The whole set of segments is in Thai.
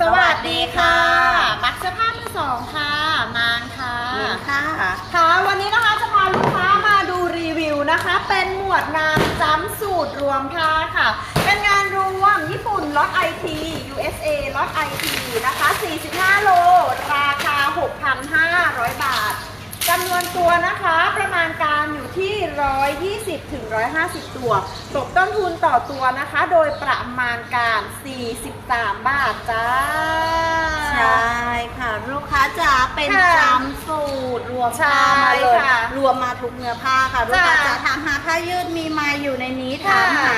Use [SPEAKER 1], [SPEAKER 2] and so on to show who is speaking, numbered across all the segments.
[SPEAKER 1] สวัสดีค่ะปักเสื้อผ้ามือสองค่ะนางค่ะ
[SPEAKER 2] มินค่ะ
[SPEAKER 1] ค่ะ วันนี้นะคะจะพาลูกค้ามาดูรีวิวนะคะ เป็นหมวดงานจำสูตรรวมผ้าค่ะ เป็นงานรวมญี่ปุ่นล็อต IT USA ล็อต IT นะคะ 45 โล ราคา 6,500 บาท จำนวนตัวนะคะประมาณการอยู่ที่ 120ถึง150 ตัว ตกต้นทุนต่อตัวนะคะ โดยประมาณการ 43 บาทจ้า
[SPEAKER 2] ใช่ค่ะ ลูกค้าจ๋าเป็น
[SPEAKER 1] ค่ะ
[SPEAKER 2] จำสูตรรวม
[SPEAKER 1] ใช่
[SPEAKER 2] ผ้ามาเลย
[SPEAKER 1] ค่ะ
[SPEAKER 2] รวมมาทุกเนื้อผ้าค่ะ ลูกค้า
[SPEAKER 1] ค่ะ
[SPEAKER 2] จ๋าถามหาผ้ายืดมีมาอยู่ในนี้
[SPEAKER 1] ค่ะ
[SPEAKER 2] ถามหา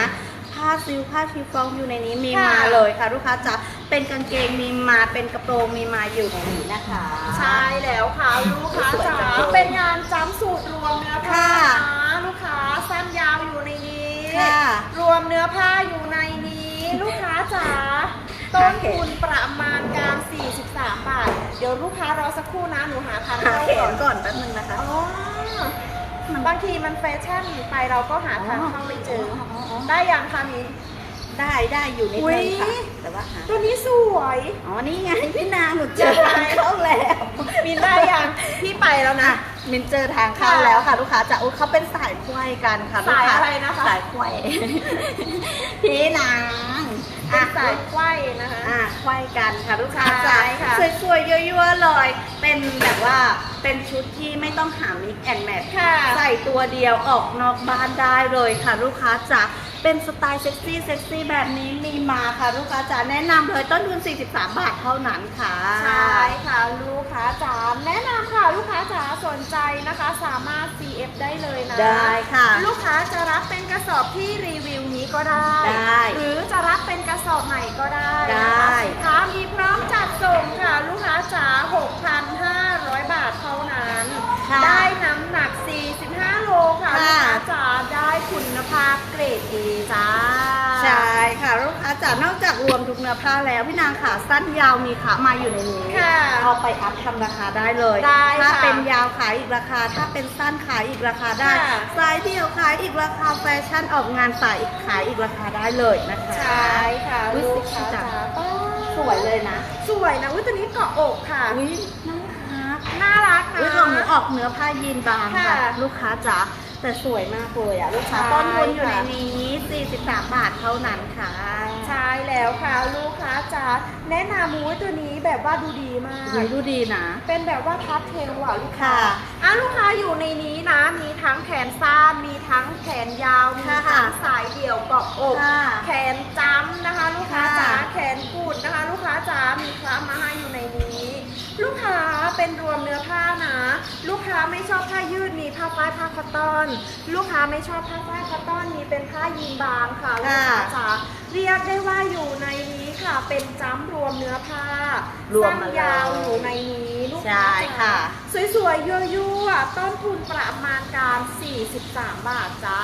[SPEAKER 2] ผ้าซิลผ้าชิฟฟ่องอยู่ในนี้มี
[SPEAKER 1] ค่ะ
[SPEAKER 2] มาเลยค่ะ ลูกค้าจ๋า เป็นกางเกงมีมาเป็นกระโปรงมีมาอยู่ในนี้นะคะ
[SPEAKER 1] ใช่แล้วค่ะลูกค้าจ๋าเป็นงานจำสูตรรวมเนื้อผ้า
[SPEAKER 2] ค่ะ
[SPEAKER 1] นะลูกค้าสั้นยาวอยู่ในนี้
[SPEAKER 2] ค่ะ
[SPEAKER 1] รวมเนื้อผ้าอยู่ในนี้ ลูกค้าจ๋าต้นทุนประมาณการ 43 บาท เดี๋ยวลูกค้ารอสักครู่นะหนูหาทาง
[SPEAKER 2] หา
[SPEAKER 1] เข้า
[SPEAKER 2] แข
[SPEAKER 1] ก่อนน
[SPEAKER 2] ก่อนแป๊บนึงนะคะ
[SPEAKER 1] อ๋อบางทีมันแฟชั่นไปเราก็หาทางเข้าไม่เจอ ได้ยังคะมี
[SPEAKER 2] ได้ได้อยู่ใน
[SPEAKER 1] อุ๊
[SPEAKER 2] เทิ
[SPEAKER 1] ย
[SPEAKER 2] งค่ะ แต่ว่าหา
[SPEAKER 1] ตัวนี้สวย
[SPEAKER 2] อ๋อ นี่ไงพี่นางหนูเจอทางเข้าแล้ว
[SPEAKER 1] มีได้ยังพี่ไปแล้วนะ
[SPEAKER 2] อะมินเจอทางเข้า
[SPEAKER 1] ค่ะ
[SPEAKER 2] แล้วค่ะ ลูกค้าจะอุ้ยเขาเป็นสายควายกันค่ะลูก
[SPEAKER 1] สาย
[SPEAKER 2] ค้า
[SPEAKER 1] อะไรนะคะ
[SPEAKER 2] สายควายพี่นาง
[SPEAKER 1] เป็
[SPEAKER 2] อะ
[SPEAKER 1] นสายไขว้นะคะ
[SPEAKER 2] อะควายกันค่ะลูกค้า
[SPEAKER 1] ใช่
[SPEAKER 2] จ๋า
[SPEAKER 1] ค่ะ
[SPEAKER 2] สวยๆยั่วๆเลยเป็นแบบว่าเป็นชุดที่ไม่ต้องหามิกแอนแมท
[SPEAKER 1] ค่ะ
[SPEAKER 2] ใส่ตัวเดียวออกนอกบ้านได้เลยค่ะ ลูกค้าจ๋า เป็นสไตล์เซ็กซี่เซ็กซี่แบบนี้มีมาค่ะ ลูกค้าจ๋าแนะนำเลยต้นทุน 43 บาทเท่านั้นค่ะ
[SPEAKER 1] ใช่ค่ะลูกค้าจ๋าแนะนำค่ะลูกค้าจ๋าสนใจนะคะสามารถ CF ได้เลยนะ
[SPEAKER 2] ได้ค่ะ
[SPEAKER 1] ลูกค้าจะรับเป็นกระสอบที่รีวิวนี้ก็ได้
[SPEAKER 2] ได้
[SPEAKER 1] หรือจะรับเป็นกระสอบใหม่ก็ได้
[SPEAKER 2] ได้
[SPEAKER 1] นะคะสินค้ามีพร้อมจัดส่งค่ะ ลูกค้าจ๋า6,500 บาทเท่านั้น
[SPEAKER 2] ค่ะ
[SPEAKER 1] ได้น้ำหนัก45 โลค่ะ
[SPEAKER 2] ค่ะ
[SPEAKER 1] ลูกค้าจ๋าได้คุณภาพเกรด A จ้า
[SPEAKER 2] ใช่ค่ะลูกค้าจ๋านอกจากรวมทุกเนื้อผ้าแล้วพี่นางขาสั้นยาวมีขามาอยู่ในนี้
[SPEAKER 1] ค่ะ
[SPEAKER 2] เอาไปอัพทำราคาได้เลย
[SPEAKER 1] ได้
[SPEAKER 2] ถ้า
[SPEAKER 1] ค่ะ
[SPEAKER 2] เป็นยาวขายอีกราคา ถ้าเป็นสั้นขายอีกราคาได้
[SPEAKER 1] ค่ะ
[SPEAKER 2] สายเดี่ยวขายอีกราคาแฟชั่นออกงานสายอีกขายอีกราคาได้เลยนะคะ
[SPEAKER 1] ใช่ค่ะ
[SPEAKER 2] อุ๊ย
[SPEAKER 1] ลูกค้า
[SPEAKER 2] จั
[SPEAKER 1] จ๋างป้า
[SPEAKER 2] สวยเลยนะ
[SPEAKER 1] สวยนะอุ้ยตัวนี้เกาะอกค่ะ
[SPEAKER 2] อุ้ยน่ารัก
[SPEAKER 1] น่ารักนะ
[SPEAKER 2] อุ้ยของหนูออกเนื้อผ้ายีนบางค่ะ
[SPEAKER 1] ค่ะ
[SPEAKER 2] ลูกค้าจ๋าแต่สวยมากเลยอะ ลูกค้า
[SPEAKER 1] ใช่
[SPEAKER 2] ต้นทุนอยู่ใน
[SPEAKER 1] ค่ะ
[SPEAKER 2] นี้ 43 บาทเท่านั้นค่ะ
[SPEAKER 1] ใช่แล้วค่ะลูกค้าจ๋าแนะนำมูยตัวนี้แบบว่าดูดีมาก
[SPEAKER 2] อุ๊ยดูดีนะ
[SPEAKER 1] เป็นแบบว่าพัดเทลว่ะลูกค้า
[SPEAKER 2] ค่ะ
[SPEAKER 1] อะลูกค้าอยู่ในนี้นะ มีทั้งแขนสั้น มีทั้งแขนยาว มี
[SPEAKER 2] ค่ะ
[SPEAKER 1] ทั้งสายเดี่ยวเกาะอก
[SPEAKER 2] ค่ะ
[SPEAKER 1] แขนจ้ำนะคะ ลูกค้า
[SPEAKER 2] ค่ะ
[SPEAKER 1] จ๋าแขนกุดนะคะ ลูกค้าจ๋ามีคล้ามาให้อยู่ในนี้ ลูกค้าเป็นรวมเนื้อผ้านะ ลูกค้าไม่ชอบผ้ายืดมีผ้าฝ้ายผ้าคอตตอน ลูกค้าไม่ชอบผ้าฝ้ายคอตตอนมีเป็นผ้ายีนบางค่ะลูกค้าจ๋าเรียกได้ว่าอยู่ในนี้ค่ะเป็นจ้ำรวมเนื้อผ้า ร
[SPEAKER 2] วม
[SPEAKER 1] สั้น
[SPEAKER 2] มาเลย
[SPEAKER 1] ยาวอยู่ในนี้ลูกค้า
[SPEAKER 2] ใช่ค่ะ
[SPEAKER 1] สวยๆยั่วๆต้นทุนประมาณการ 43 บาทจ้า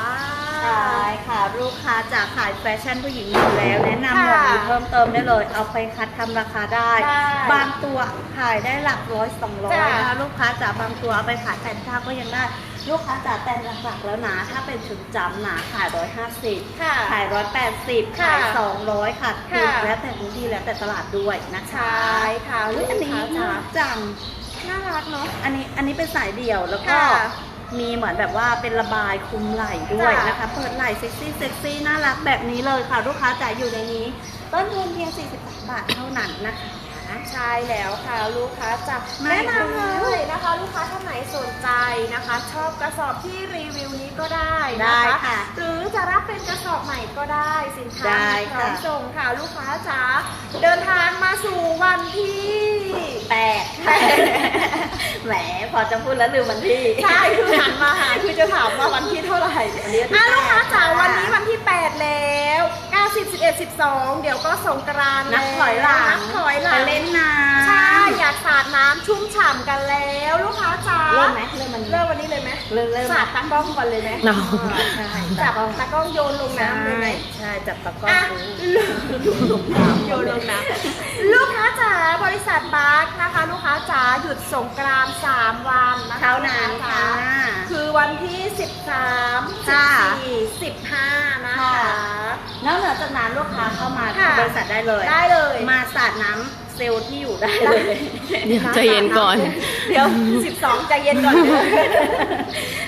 [SPEAKER 2] ใช่ค่ะ ลูกค้าจากขายแฟชั่นผู้หญิงอยู่แล้ว แนะนำหมวด
[SPEAKER 1] ค่ะ
[SPEAKER 2] นี้เพิ่มเติมได้เลย เอาไปคัดทำราคาได้
[SPEAKER 1] ได้
[SPEAKER 2] บางตัวขายได้หลักร้อยสองร้อย
[SPEAKER 1] จ้ะ
[SPEAKER 2] นะคะลูกค้าจากบางตัวเอาไปขายแต่ผ้าก็ยังได้ ลูกค้าจากแต่หลักๆแล้วนะถ้าเป็นชุดจำหนาขายร้อยห้าสิบ
[SPEAKER 1] ค่ะ
[SPEAKER 2] ขายร้อยแปดสิบ
[SPEAKER 1] ค่ะ
[SPEAKER 2] ขายสองร้อยค่ะ
[SPEAKER 1] ค่ะ
[SPEAKER 2] แล้วแต่พื้นที่แล้วแต่ตลาดด้วยนะคะ
[SPEAKER 1] ใช่ค่ะ
[SPEAKER 2] อุ๊
[SPEAKER 1] ลู
[SPEAKER 2] ย
[SPEAKER 1] ก
[SPEAKER 2] อันนี้
[SPEAKER 1] ค้าจ๋า
[SPEAKER 2] น่ารักจัง
[SPEAKER 1] น่ารักเนาะ
[SPEAKER 2] อันนี้อันนี้เป็นสายเดี่ยวแล้วก็
[SPEAKER 1] ค่ะ
[SPEAKER 2] มีเหมือนแบบว่าเป็นระบายคลุมไหล่ด้วย
[SPEAKER 1] ค่ะ
[SPEAKER 2] นะคะ เปิดไหล่เซ็กซี่เซ็กซี่น่ารักแบบนี้เลยค่ะ ลูกค้าจ่ายอยู่ในนี้ ต้นทุนเพียง 43 บาทเท่านั้นนะคะ
[SPEAKER 1] ใช่แล้วค่ะลูกค้าจะ
[SPEAKER 2] ไม่
[SPEAKER 1] แนะนำเลยนะคะ ลูกค้าท่านไหนสนใจนะคะ ชอบกระสอบที่รีวิวนี้ก็ได้นะ
[SPEAKER 2] ได้
[SPEAKER 1] คะ
[SPEAKER 2] ค่ะ
[SPEAKER 1] หรือจะรับเป็นกระสอบใหม่ก็ได้สินค้า
[SPEAKER 2] ได้
[SPEAKER 1] มีพร้อม
[SPEAKER 2] ค่ะ
[SPEAKER 1] ส่งค่ะลูกค้าจ๋าเดินทางมาสู่วันที่
[SPEAKER 2] แปดแหมพอจะพูดแล้วลืมวันที่
[SPEAKER 1] ใช่คือหันมาหาคือจะถามว่าวันที่เท่าไหร่
[SPEAKER 2] วันนี้วันที่
[SPEAKER 1] อะลูกค้าจ๋า
[SPEAKER 2] แปด
[SPEAKER 1] วันนี้วันที่ 8 แล้ว9 10 11 12 เดี๋ยวก็สงกรานต์
[SPEAKER 2] นับถอยหลัง
[SPEAKER 1] นับถอยหลั
[SPEAKER 2] ไป
[SPEAKER 1] ง
[SPEAKER 2] เล่นน้ำ
[SPEAKER 1] ใช่ อยากสาด น้ำชุ่มฉ่ำกันแล้วลูกค้าจ๋า
[SPEAKER 2] เริ่มไหมเริ่มมัน
[SPEAKER 1] เริ่มวันนี้เลยไหม
[SPEAKER 2] เริ่มเริ่ม
[SPEAKER 1] สาดตากล้องก่อนเลยไหม
[SPEAKER 2] เนาะใช่
[SPEAKER 1] จับตากล้องโยนลง
[SPEAKER 2] ใช่
[SPEAKER 1] น้ำเลยไหม
[SPEAKER 2] ใช่จับตะกร้อ
[SPEAKER 1] อะ
[SPEAKER 2] โยนลงน้ำ
[SPEAKER 1] โยนลงน้ำลูกค้าจ๋าบริษัทบาร์กนะคะ ลูกค้าจ๋าหยุดสงกรานต์3วันนะคะ
[SPEAKER 2] เท่านั้นค่ะ
[SPEAKER 1] คือวันที่ 13
[SPEAKER 2] ค่ะ
[SPEAKER 1] 14 15 นะคะ
[SPEAKER 2] ค่ะนอกเหนือจากนั้นลูกค้าเข้ามา
[SPEAKER 1] ค่ะ
[SPEAKER 2] บริษัทได้เลย
[SPEAKER 1] ได้เลย
[SPEAKER 2] มาสาดน้ำ ซลล์ที่อยู่ได้เลย
[SPEAKER 3] เดี๋ยวใจเย็นก่อน
[SPEAKER 1] เดี๋ยว12ใจเย็นก่อนเดี๋ยว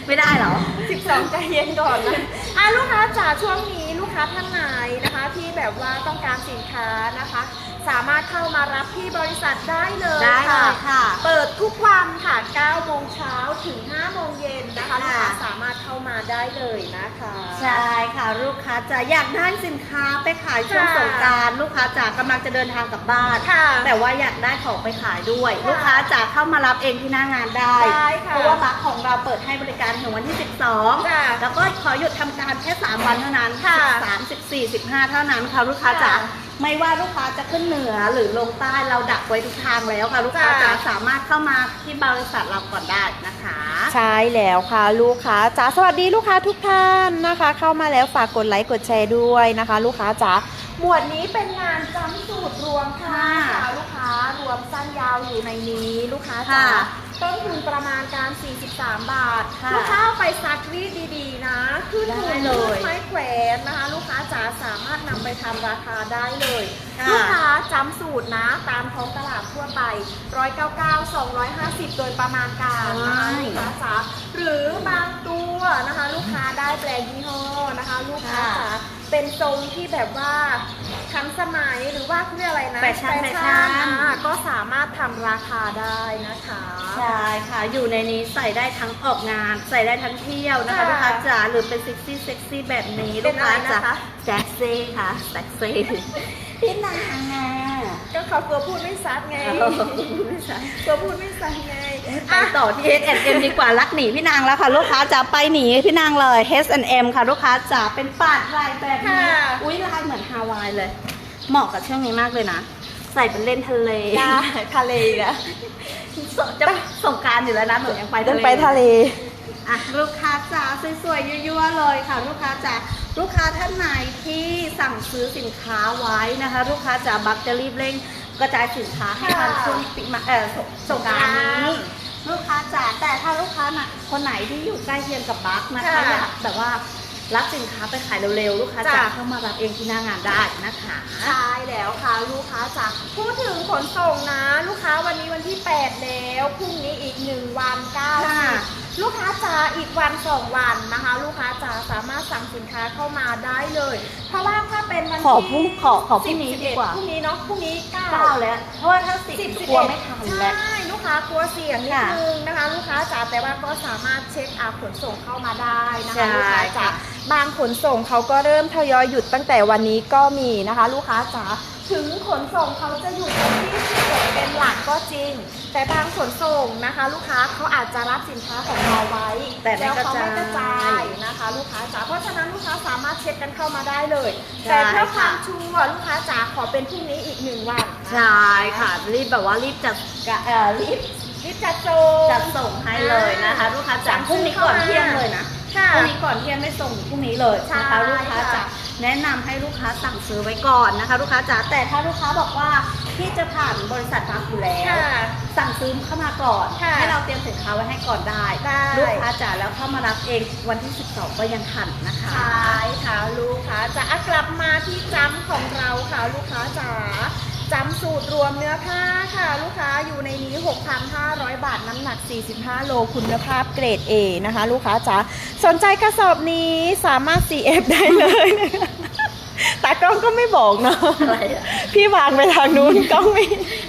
[SPEAKER 2] ไม่ได้เหรอ
[SPEAKER 1] 12ใจเย็นก่อนนะอะลูกค้าจ๋าช่วงนี้ลูกค้าท่านไหนนะคะ ที่แบบว่าต้องการสินค้านะคะ สามารถเข้ามารับที่บริษัทได้เลย
[SPEAKER 2] ได้เลยค่ะ
[SPEAKER 1] เปิดทุกวันค่ะ 9 โมงเช้าถึง 5 โมงเย็นนะคะลูก
[SPEAKER 2] ค่ะ
[SPEAKER 1] ค้าสามารถเข้ามาได้เลยนะคะ
[SPEAKER 2] ใช่ค่ะลูกค้าจะอยากได้สินค้าไปขายช่วง
[SPEAKER 1] ค่ะ
[SPEAKER 2] สงกรารลูกค้าจ๋ากำลังจะเดินทางกลับบ้าน
[SPEAKER 1] ค่ะ
[SPEAKER 2] แต่ว่าอยากได้ของไปขายด้วย
[SPEAKER 1] ค่ะ
[SPEAKER 2] ลูกค้าจ๋าเข้ามารับเองที่หน้างานได้
[SPEAKER 1] ได้ค่ะ
[SPEAKER 2] เพราะว่าบัคของเราเปิดให้บริการถึงวันที่ 12
[SPEAKER 1] ค่ะ
[SPEAKER 2] แล้วก็ขอหยุดทำการแค่ 3 วันเท่านั้น
[SPEAKER 1] ค่ะ
[SPEAKER 2] 13 14 15 เท่านั้นค่ะลูกค้าจ๋า
[SPEAKER 1] ค่ะ
[SPEAKER 2] ไม่ว่าลูกค้าจะขึ้นเหนือหรือลงใต้เราดักไว้ทุกทางแล้วค่ะ ลูกค้า
[SPEAKER 1] ค่ะ
[SPEAKER 2] จ๋าสามารถเข้ามาที่บริษัทเราก่อนได้นะคะ
[SPEAKER 1] ใช่แล้วค่ะลูกค้าจ๋าสวัสดีลูกค้าทุกท่านนะคะ เข้ามาแล้วฝากกดไลค์กดแชร์ด้วยนะคะ ลูกค้าจ๋า หมวดนี้เป็นงานจำสูตรรวมค่ะ
[SPEAKER 2] ค่ะ
[SPEAKER 1] ลูกค้ารวมสั้นยาวอยู่ในนี้ลูกค้าจ๋า
[SPEAKER 2] ค่ะ
[SPEAKER 1] ต้นทุนประมาณการ 43 บาท
[SPEAKER 2] ค่ะ
[SPEAKER 1] ลูกค้าเอาไปซักรีดดีๆ นะขึ้น
[SPEAKER 2] ได้
[SPEAKER 1] ทุน
[SPEAKER 2] เลย
[SPEAKER 1] ไม้แขวนนะคะ ลูกค้าจ๋าสามารถนำไปทำราคาได้เลย
[SPEAKER 2] ค่ะ
[SPEAKER 1] ลูกค้าจำสูตรนะ ตามท้องตลาดทั่วไป 199 250 โดยประมาณการนะคะลูกค้าจ๋าหรือบางตัวนะคะ ลูกค้าได้แบรนด์ยี่ห้อนะคะ ลูกค้าจ๋า เป็นทรงที่แบบว่าทันสมัยหรือว่าเขาเรียกอะไรนะ
[SPEAKER 2] แฟชั่นแฟชั่น
[SPEAKER 1] อะก็สามารถทำราคาได้นะคะ
[SPEAKER 2] ใช่ค่ะ อยู่ในนี้ใส่ได้ทั้งออกงาน ใส่ได้ทั้งเที่ยวนะคะ
[SPEAKER 1] ค่ะ
[SPEAKER 2] ลูกค้าจ๋าหรือเป็นเซ็กซี่เซ็กซี่แบบนี้
[SPEAKER 1] เป็
[SPEAKER 2] ลู
[SPEAKER 1] น
[SPEAKER 2] ก
[SPEAKER 1] อะไร
[SPEAKER 2] ค้า
[SPEAKER 1] นะ
[SPEAKER 2] จ๋า
[SPEAKER 1] คะ
[SPEAKER 2] แซ็กซี่ค่ะแซ็กซี่พี่นางอะ
[SPEAKER 1] ก็เขากลัวพูดไม่ซัดไง
[SPEAKER 2] เออกลัวพูดไม่ซัด
[SPEAKER 1] กลัวพูดไม่ซัดไง
[SPEAKER 2] ไปต่อที่ H&M ดีกว่ารักหนีพี่นางแล้วค่ะ ลูกค้าจ๋าไปหนีพี่นางเลย H&M ค่ะ ลูกค้าจ๋าเป็นปาดลายแบบนี้
[SPEAKER 1] ค่ะ
[SPEAKER 2] อุ้ยลายเหมือนฮาวายเลย เหมาะกับช่วงนี้มากเลยนะ ใส่เป็นเล่นทะเล
[SPEAKER 1] ได้ทะเลนะ
[SPEAKER 2] สจะสงกรารอยู่แล้วนะหนูยังไป
[SPEAKER 1] เดิ
[SPEAKER 2] ทะ
[SPEAKER 1] น
[SPEAKER 2] เล
[SPEAKER 1] ไปทะเล
[SPEAKER 2] อะลูกค้าจ๋าสวยๆยั่วๆเลยค่ะ ลูกค้าจ๋า ลูกค้าท่านไหนที่สั่งซื้อสินค้าไว้นะคะ ลูกค้าจ๋าบักจะรีบเร่งกระจายสินค้าให้ทัน
[SPEAKER 1] ค่ะ
[SPEAKER 2] ช่วงปีมาเอ่อสงสงกรารนี้
[SPEAKER 1] สงกรานต์
[SPEAKER 2] ลูกค้าจ๋าแต่ถ้าลูกค้าน่ะคนไหนที่อยู่ใกล้เคียงกับบักนะคะ
[SPEAKER 1] ค่ะ
[SPEAKER 2] อยากแบบว่า รับสินค้าไปขายเร็วๆ ลูกค้าจ๋า
[SPEAKER 1] จ้ะ
[SPEAKER 2] เข้ามารับเองที่หน้างานได้นะคะ
[SPEAKER 1] ใช่แล้วค่ะลูกค้าจ๋าพูดถึงขนส่งนะ ลูกค้าวันนี้วันที่ 8 แล้วพรุ่งนี้อีก 1 วัน9
[SPEAKER 2] ค่ะ
[SPEAKER 1] ลูกค้าจ๋าอีกวัน2วันนะคะ ลูกค้าจ๋าสามารถสั่งสินค้าเข้ามาได้เลย เพราะว่าถ้าเป็นวัน
[SPEAKER 2] ขอ
[SPEAKER 1] ที่
[SPEAKER 2] พรุ่งขอขอพรุ่งนี้
[SPEAKER 1] 10
[SPEAKER 2] ดีกว่า
[SPEAKER 1] พรุ่งนี้เนาะพรุ่งนี้9
[SPEAKER 2] เก้าแล้ว เพราะว่าถ้าสิบ
[SPEAKER 1] สิบ
[SPEAKER 2] กลัวไม่ทันแล้ว
[SPEAKER 1] ใช่ลูกค้ากลัวเสี่ยงนิด
[SPEAKER 2] ค่ะ
[SPEAKER 1] นึงนะคะ ลูกค้าจ๋าแต่ว่าก็สามารถเช็คอาขนส่งเข้ามาได้นะ
[SPEAKER 2] ใช่
[SPEAKER 1] คะลูกค้าจ๋า
[SPEAKER 2] ค่ะ
[SPEAKER 1] บางขนส่งเขาก็เริ่มทยอยหยุดตั้งแต่วันนี้ก็มีนะคะ ลูกค้าจ๋าถึงขนส่งเขาจะหยุดวันที่11เป็นหลักก็จริง แต่บางขนส่งนะคะ ลูกค้าเขาอาจจะรับสินค้าของเราไว้
[SPEAKER 2] แต่ไม่
[SPEAKER 1] ล้วเขาไม่
[SPEAKER 2] ก
[SPEAKER 1] ก
[SPEAKER 2] ระ
[SPEAKER 1] ระ
[SPEAKER 2] จา
[SPEAKER 1] จายยนะคะ ลูกค้าจ๋าเพราะฉะนั้นลูกค้าสามารถเช็คกันเข้ามาได้เลย
[SPEAKER 2] ใช่
[SPEAKER 1] แต่เพื่อความ
[SPEAKER 2] ค่ะ
[SPEAKER 1] ชัวร์ลูกค้าจ๋าขอเป็นพรุ่งนี้อีกหนึ่งวันนะคะ
[SPEAKER 2] ใช่ค่ะรีบแบบว่ารีบจัดกะเอ่อรีบ
[SPEAKER 1] รีบจัดส่ง
[SPEAKER 2] จัดส่งให้เลยนะคะ ลูกค้าจากพรุ่งนี้ก่อนเที่ยงเลยนะ
[SPEAKER 1] ค่ะ
[SPEAKER 2] พรุ่งนี้ก่อนเที่ยงไม่ส่งพรุ่งนี้เลยนะคะ
[SPEAKER 1] ใช่
[SPEAKER 2] ลูกค้า
[SPEAKER 1] ค่ะ
[SPEAKER 2] จะแนะนำให้ลูกค้าสั่งซื้อไว้ก่อนนะคะ ลูกค้าจ๋าแต่ถ้าลูกค้าบอกว่าที่จะผ่านบริษัทมาอยู่แล้ว
[SPEAKER 1] ค่ะ
[SPEAKER 2] สั่งซื้อเข้ามาก่อน
[SPEAKER 1] ค่ะ
[SPEAKER 2] ให้เราเตรียมสินค้าไว้ให้ก่อนได้
[SPEAKER 1] ได้
[SPEAKER 2] ลูกค้าจ๋าแล้วเข้ามารับเองวันที่ 12 ก็ยังทันนะคะ
[SPEAKER 1] ใช่ค่ะลูกค้าจ๋ากลับมาที่จ้ำของเราค่ะลูกค้าจ๋า จ้ำสูตรรวมเนื้อผ้าค่ะ ลูกค้าอยู่ในนี้ 6,500 บาท น้ำหนัก 45 โลคุณภาพเกรด A นะคะ ลูกค้าจ๋าสนใจกระสอบนี้สามารถ CF ได้เลยนะคะแต่กล้องก็ไม่บอกเนาะ
[SPEAKER 2] อะไรอะ
[SPEAKER 1] พี่วางไปทางนู้นกล้องไม่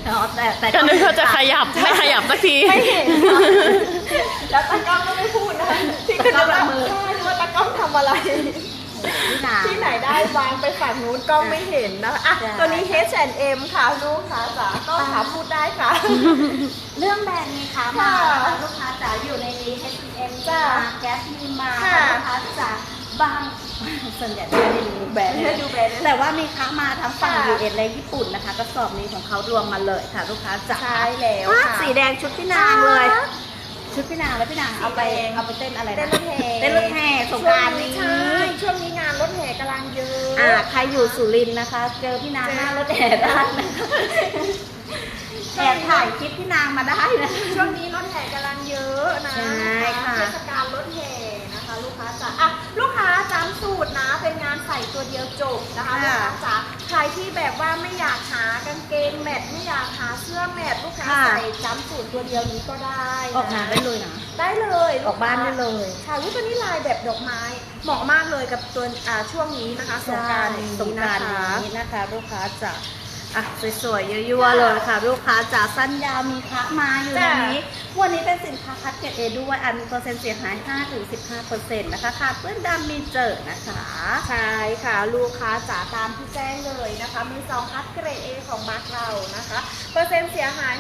[SPEAKER 2] อ๋อแต่แต่
[SPEAKER 3] ก็นึกว่าจะขยับไม่ขยับสักที
[SPEAKER 1] ไม่เห็นแล้วตากล้องก็ไม่พูดนะคะพี่ก็จะว่าใช่ว่าตากล้องทำอะไร
[SPEAKER 2] พี่นา
[SPEAKER 1] ที่ไหนได้วางไปฝั่งนู้นกล้องไม่เห็นนะคะอะ
[SPEAKER 2] ใช่
[SPEAKER 1] ตัวนี้ H&M ค่ะลูกค้าจ๋าก็ขาพูดได้ค่ะ
[SPEAKER 2] เรื่องแบรนด์มีค้ามา
[SPEAKER 1] ค่ะ
[SPEAKER 2] ลูกค้าจ๋าอยู่ในนี้ H&M
[SPEAKER 1] จ้ะ
[SPEAKER 2] มาแก๊สมีมา
[SPEAKER 1] ค่ะ
[SPEAKER 2] ลูกค้าจ๋าบางส่วนใหญ่จะไม่ได้ดูแบรนด์
[SPEAKER 1] ดูแบรนด์
[SPEAKER 2] แต่ว่ามีค้ามาทั้งฝั่ง
[SPEAKER 1] ค่ะ
[SPEAKER 2] US และญี่ปุ่นนะคะกระสอบนี้ของเขารวมมาเลยค่ะ ลูกค้าจ๋า
[SPEAKER 1] ใช่แล้ว
[SPEAKER 2] อะ
[SPEAKER 1] ค่ะ
[SPEAKER 2] สีแดงชุดพี่นางเลย ชุดพี่นางแล้วพี่นางเอาไป
[SPEAKER 1] สีแดง
[SPEAKER 2] เอาไปเต้นอะไรนะ
[SPEAKER 1] เต้นรถแห่
[SPEAKER 2] เต้นรถแห่สงกรารนี้
[SPEAKER 1] ใช่ ช่วงนี้งานรถแห่กำลังเยอะ
[SPEAKER 2] อ่าใครอยู่สุรินทร์นะคะ เจอพี่นางหน้ารถแห่ได้นะคะแอบถ่ายคลิปพี่นางมาได้นะ
[SPEAKER 1] ช่วงนี้รถแห่กำลังเยอะนะ
[SPEAKER 2] ใช่ค่ะ
[SPEAKER 1] เทศกาลรถแห่นะคะ ลูกค้าจ๋าอะลูกค้าจำสูตรนะ เป็นงานใส่ตัวเดียวจบนะคะลูกค้าจ๋าใครที่แบบว่าไม่อยากหากางเกงแมทไม่อยากหาเสื้อแมทลูกค้า
[SPEAKER 2] ค่ะ
[SPEAKER 1] ใส่จ้ำสูตรตัวเดียวนี้ก็ได้ะ
[SPEAKER 2] ออกงานได้เลยนะ
[SPEAKER 1] ได้เลย
[SPEAKER 2] ออกบ้านได้เลย
[SPEAKER 1] ค่ะวิตัวนี้ลายแบบดอกไม้เหมาะมากเลยกับตัวอ่าช่วงนี้นะคะสงกรารนี้
[SPEAKER 2] สงก
[SPEAKER 1] นะ
[SPEAKER 2] ราร
[SPEAKER 1] คะ
[SPEAKER 2] นี้นะคะ ลูกค้าจะ อะสวยๆยั่วๆเลยค่ะ ลูกค้าจะสั้นยาวมีคะมาอยู่ใน
[SPEAKER 1] จ้ะ
[SPEAKER 2] นี้ วันนี้เป็นสินค้าคัดเกรดเอด้วยอันมีเปอร์เซ็นต์เสียหาย 5-15%นะคะขาดเปื้อนดำมีเจอนะคะ
[SPEAKER 1] ใช่ค่ะ ลูกค้าจ๋าตามที่แจ้งเลยนะคะ มือสองคัดเกรด A ของบัคเรานะคะ เปอร์เซ็นต์เสียหาย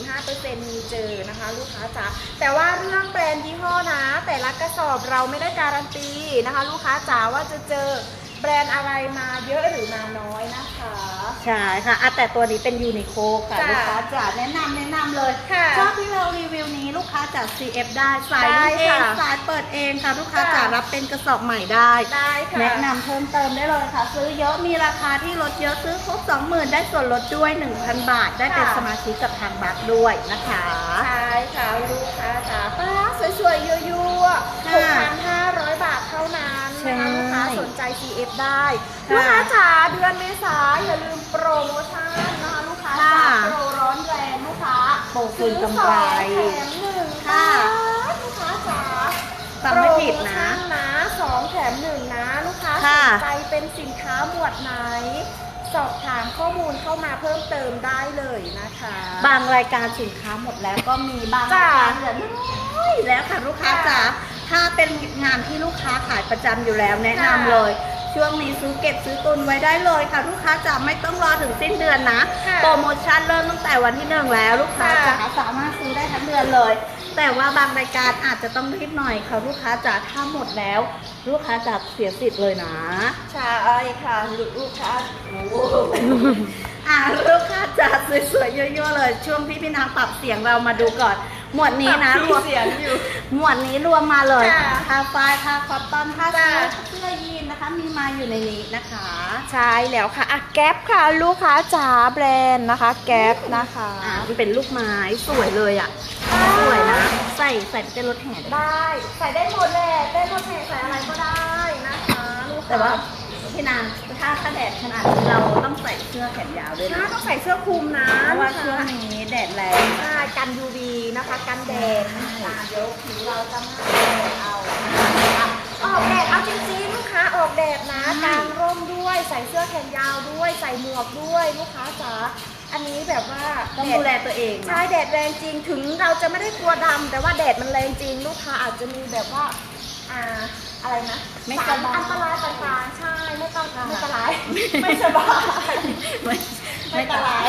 [SPEAKER 1] 5-15%มีเจอนะคะ ลูกค้าจ๋าแต่ว่าเรื่องแบรนด์ยี่ห้อนะ แต่ละกระสอบเราไม่ได้การันตีนะคะ ลูกค้าจ๋าว่าจะเจอแบรนด์อะไรมาเยอะหรือมาน้อยนะคะ
[SPEAKER 2] ใช่ค่ะอะแต่ตัวนี้เป็นยูนิโคค่ะ
[SPEAKER 1] จ้ะ
[SPEAKER 2] ลูกค้าจะแนะนำแนะนำเลย
[SPEAKER 1] ค่ะ
[SPEAKER 2] ชอบที่เรารีวิวนี้ลูกค้าจาก CF ได้สาย
[SPEAKER 1] ได้
[SPEAKER 2] รุ่นเอง
[SPEAKER 1] ค่ะ
[SPEAKER 2] สายเปิดเองค่ะลูกค้า
[SPEAKER 1] จ้ะ
[SPEAKER 2] จะรับเป็นกระสอบใหม่ได้
[SPEAKER 1] ได้ค่ะ
[SPEAKER 2] แนะนำเพิ่มเติมได้เลยค่ะ ซื้อเยอะมีราคาที่ลดเยอะซื้อครบ20,000 ได้ส่วนลดด้วย 1,000 บาท ได้เป็น
[SPEAKER 1] ค่ะ
[SPEAKER 2] สมาชิกกับทางบัคด้วยนะคะ
[SPEAKER 1] ใช่ค่ะลูกค้าจ๋าป้าสวยๆยั่วๆ
[SPEAKER 2] ค่ะ
[SPEAKER 1] 6,500 บาทเท่านั้นนะคะ
[SPEAKER 2] ใช่
[SPEAKER 1] ลูกค้าส นใจ CF ได้
[SPEAKER 2] ค่ะ
[SPEAKER 1] ลูกค้าจ๋าเดือนเมษาอย่าลืมโปรโมชั่นนะคะลูกค้าจ๋า
[SPEAKER 2] ค่ะ
[SPEAKER 1] โปรร้อนแรงลูกค้า
[SPEAKER 2] โปรคืนกำไร
[SPEAKER 1] ซื้อสองแถมหนึ่ง
[SPEAKER 2] ค่ะ
[SPEAKER 1] ลูกค้าจ๋า
[SPEAKER 2] ฟังไม่ผิดนะ
[SPEAKER 1] โปรโมชั่นะสองแถมหนึ่งนะ ลูกค้าส
[SPEAKER 2] ค่ะ
[SPEAKER 1] นใจเป็นสินค้าหมวดไหน สอบถามข้อมูลเข้ามาเพิ่มเติมได้เลยนะคะ
[SPEAKER 2] บางรายการสินค้าหมดแล้วก็มีบาง
[SPEAKER 1] จ้ะ
[SPEAKER 2] รายการเหลือน้อยแล้วค่ะลูกค้า
[SPEAKER 1] ค่ะ
[SPEAKER 2] จ๋า ถ้าเป็นงานที่ลูกค้าขายประจำอยู่แล้วแนะนำ
[SPEAKER 1] ค่ะ
[SPEAKER 2] เลย ช่วงนี้ซื้อเก็บซื้อตุนไว้ได้เลยค่ะ ลูกค้าจ๋าไม่ต้องรอถึงสิ้นเดือนนะ
[SPEAKER 1] ค่ะ
[SPEAKER 2] โปรโมชั่นเริ่มตั้งแต่วันที่หนึ่งแล้ว ลูกค้าจ๋า
[SPEAKER 1] ค่ะ
[SPEAKER 2] สามารถซื้อได้ทั้งเดือนเลย แต่ว่าบางรายการอาจจะต้องรีบหน่อยค่ะลูกค้าจ๋าถ้าหมดแล้ว ลูกค้าจ๋าเสียสิทธิ์เลยนะ
[SPEAKER 1] ใช่ค่ะลูกค้า
[SPEAKER 2] อะลูกค้าจ๋าสวยๆยั่วๆเลย ช่วงที่พี่นางปรับเสียงเรามาดูก่อน หมวดนี้นะ
[SPEAKER 1] ปรับ
[SPEAKER 2] รวม
[SPEAKER 1] เสียงอยู่
[SPEAKER 2] หมวดนี้รวมมาเลย
[SPEAKER 1] ค่ะ
[SPEAKER 2] ผ้าฝ้ายผ้าคอตตอนผ้าเสื้อ
[SPEAKER 1] จ้ะ
[SPEAKER 2] เสื้อยีนนะคะ มีมาอยู่ในนี้นะคะ
[SPEAKER 1] ใช่แล้วค่ะอะแก๊ปค่ะ ลูกค้าจ๋าแบรนด์นะคะ แก๊ปนะคะ
[SPEAKER 2] อะมันเป็นลูกไม้สวยเลยอะสวยนะ ใส่ใส่เป็นรถแห่ได้
[SPEAKER 1] ได้ใส่ได้หมดแหละได้หมดแหละใส่อะไรก็ได้นะคะลูกค้
[SPEAKER 2] แต่ว่าพี่นาง ถ้าถ้าแดดขนาดนี้เราต้องใส่เสื้อแขนยาวด้วย
[SPEAKER 1] นะ
[SPEAKER 2] นะ
[SPEAKER 1] ต้องใส่เสื้อคลุมนะ
[SPEAKER 2] เพราะว่า
[SPEAKER 1] ลูก
[SPEAKER 2] ช่วง
[SPEAKER 1] ค้า
[SPEAKER 2] นี้แดดแรง
[SPEAKER 1] ใช่กัน UV นะคะกันแดด
[SPEAKER 2] ใช่
[SPEAKER 1] อ่าเดี๋ยวผิวเราจะไม่แดดเอานะคะออกแดดเอาจริงๆลูกค้าออกแดดนะกางร่มด้วยใส่เสื้อแขนยาวด้วย ใส่หมวกด้วยลูกค้าจ๋าอันนี้แบบว่า
[SPEAKER 2] ต้อง
[SPEAKER 1] แด
[SPEAKER 2] ดู
[SPEAKER 1] ด
[SPEAKER 2] แลตัวเอง
[SPEAKER 1] ใช่แดดแรงจริงถึงเราจะไม่ได้กลัวดำแต่ว่าแดดมันแรงจริง ลูกค้าอาจจะมีแบบว่า อ่าอะไรนะ
[SPEAKER 2] ไม่
[SPEAKER 1] สา
[SPEAKER 2] ส
[SPEAKER 1] ร
[SPEAKER 2] บาย
[SPEAKER 1] อันตรายต่างๆใช่ไม่ต้องไม่สบายไม่สบาย
[SPEAKER 2] ไม่
[SPEAKER 1] ไม่สบาย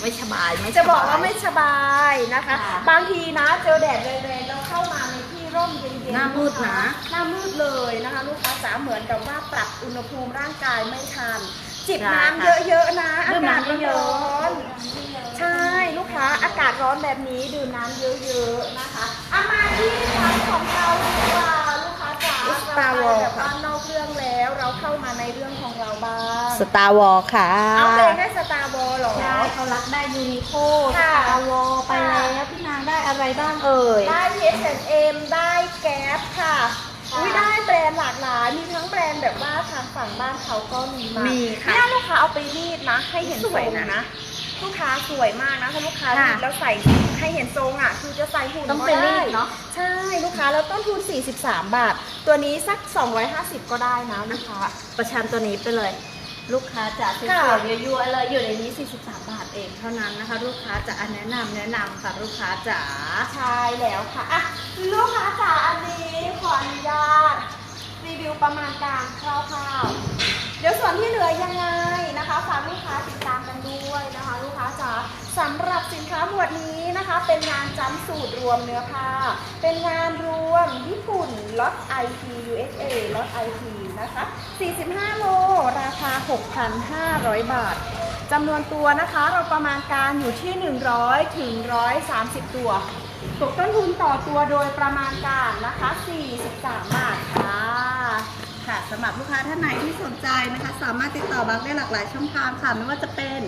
[SPEAKER 2] ไม่สบายไม่
[SPEAKER 1] จะ
[SPEAKER 2] ส
[SPEAKER 1] บอกว่าไม่สบายนะคะ
[SPEAKER 2] ค่ะ
[SPEAKER 1] บางทีนะเจอแดดแรงๆแล้วเข้ามาในที่ร่มเย็นๆ
[SPEAKER 2] หน้ามืดนะ
[SPEAKER 1] หน้ามืดเลยนะคะ ลูกค้าจ๋าเหมือนกับว่าปรับอุณหภูมิร่างกายไม่ทันจิบน้ำเยอะๆนะ อา
[SPEAKER 2] ดื่ม
[SPEAKER 1] กาศ
[SPEAKER 2] น้ำเย
[SPEAKER 1] ร้
[SPEAKER 2] อะ
[SPEAKER 1] อนๆใช่ลูกค้าอากาศร้อนแบบนี้ดื่มน้ำเยอะๆนะคะเอามาที่ร้านของเราดีกว่า ลูกค้าจ๋า
[SPEAKER 2] Star
[SPEAKER 1] เรา
[SPEAKER 2] Wars
[SPEAKER 1] ไปแบบ
[SPEAKER 2] ค่ะ
[SPEAKER 1] ว่านอกเรื่องแล้ว เราเข้ามาในเรื่องของเราบ้าง
[SPEAKER 2] สตาร์วอลค่ะ
[SPEAKER 1] เอาเพลงให้สตาร์บอลหรอ
[SPEAKER 2] ได้เขารักได้ยูนิโคส
[SPEAKER 1] ค่ะ
[SPEAKER 2] ตาร์วอลไปแล้วพี่นางได้อะไรบ้างเอ่ย
[SPEAKER 1] ได้ H&M ได้แก๊ปค่ะ
[SPEAKER 2] ค่ะ
[SPEAKER 1] อุ้ยได้แบรนด์หลากหลาย มีทั้งแบรนด์แบบว่าทางฝั่งบ้านเขาก็มีมา
[SPEAKER 2] มี
[SPEAKER 1] มี
[SPEAKER 2] ค่ะ
[SPEAKER 1] เนี่ยลูกค้าเอาไปรีดนะ ให้เห็น
[SPEAKER 2] ส
[SPEAKER 1] ท
[SPEAKER 2] วย
[SPEAKER 1] รง
[SPEAKER 2] นะ
[SPEAKER 1] นะ ลูกค้าสวยมากนะถ้าลูกค้า
[SPEAKER 2] ค่ะ
[SPEAKER 1] รีดแล้วใส่ให้เห็นทรงอะคือจะใส่หุ่น
[SPEAKER 2] ต้อง
[SPEAKER 1] ก็
[SPEAKER 2] ไปรี
[SPEAKER 1] ได้
[SPEAKER 2] ดเนอะ
[SPEAKER 1] ใช่ลูกค้าแล้วต้นทุน 43 บาท ตัวนี้สัก 250 ก็ได้นะลูกค้า
[SPEAKER 2] ประชันตัวนี้ไปเลย ลูกค้าจะส
[SPEAKER 1] ค่ะ
[SPEAKER 2] วยๆยั่วๆเลยอยู่ในนี้ 43 บาทเองเท่านั้นนะคะ ลูกค้าจะอันแนะนำแนะนำค่ะลูกค้าจ๋า
[SPEAKER 1] ใช่แล้วค่ะอะลูกค้าจ๋าอันนี้ขออนุญาต รีวิวประมาณการคร่าวๆ เดี๋ยวส่วนที่เหลือยังไงนะคะฝากลูกค้าติดตามกันด้วยนะคะ ลูกค้าจ๋าสำหรับสินค้าหมวดนี้นะคะ เป็นงานจำสูตรรวมเนื้อผ้า เป็นงานรวมญี่ปุ่นล็อต IP USA ล็อต IP นะคะ 45 โล ราคา 6,500 บาทจำนวนตัวนะคะเราประมาณการอยู่ที่ 100 ถึง 130 ตัว ตกต้นทุนต่อตัวโดยประมาณการนะคะ 43 บาทค่ะ
[SPEAKER 2] ค่ะสำหรับลูกค้าท่านไหนที่สนใจนะคะ สามารถติดต่อบัคได้หลากหลายช่องทางค่ะ ไม่ว่าจะเป็น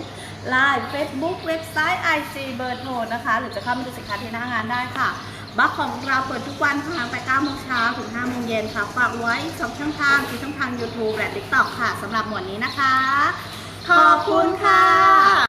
[SPEAKER 2] Line Facebook เว็บไซต์ IG เบอร์โทรนะคะ หรือจะเข้ามาดูสินค้าที่หน้างานได้ค่ะ บัคของเราเปิดทุกวันค่ะตั้งแต่9โมงเช้าถึง5โมงเย็นค่ะ ฝากไว้สองช่องทางคือช่องทาง YouTube และ TikTok ค่ะสำหรับหมวดนี้นะคะ
[SPEAKER 1] ขอบคุณค่ะ